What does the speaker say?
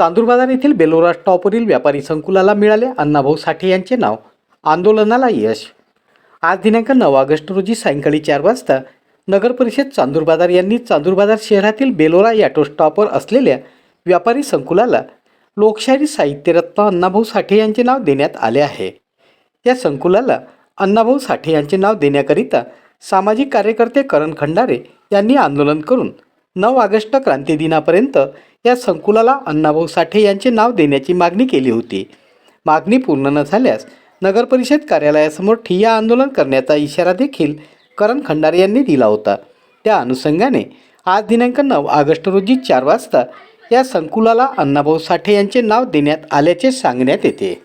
चांदूरबाजार येथील बेलोरा स्टॉपवरील व्यापारी संकुलाला मिळाले अण्णाभाऊ साठे यांचे नाव. आंदोलनाला यश. आज दिनांक नऊ ऑगस्ट रोजी सायंकाळी चार वाजता नगर परिषद यांनी चांदूरबाजार शहरातील बेलोरा याटो स्टॉपवर असलेल्या व्यापारी संकुलाला लोकशाही साहित्यरत्न अण्णाभाऊ साठे यांचे नाव देण्यात आले आहे. या संकुलाला अण्णाभाऊ साठे यांचे नाव देण्याकरिता सामाजिक कार्यकर्ते करण खंडारे यांनी आंदोलन करून नऊ ऑगस्ट क्रांतिदिनापर्यंत या संकुलाला अण्णाभाऊ साठे यांचे नाव देण्याची मागणी केली होती. मागणी पूर्ण न झाल्यास नगरपरिषद कार्यालयासमोर ठिय्या आंदोलन करण्याचा इशारा देखील करण खंडारे यांनी दिला होता. त्या अनुषंगाने आज दिनांक नऊ ऑगस्ट रोजी चार वाजता या संकुलाला अण्णाभाऊ साठे यांचे नाव देण्यात आल्याचे सांगण्यात येते.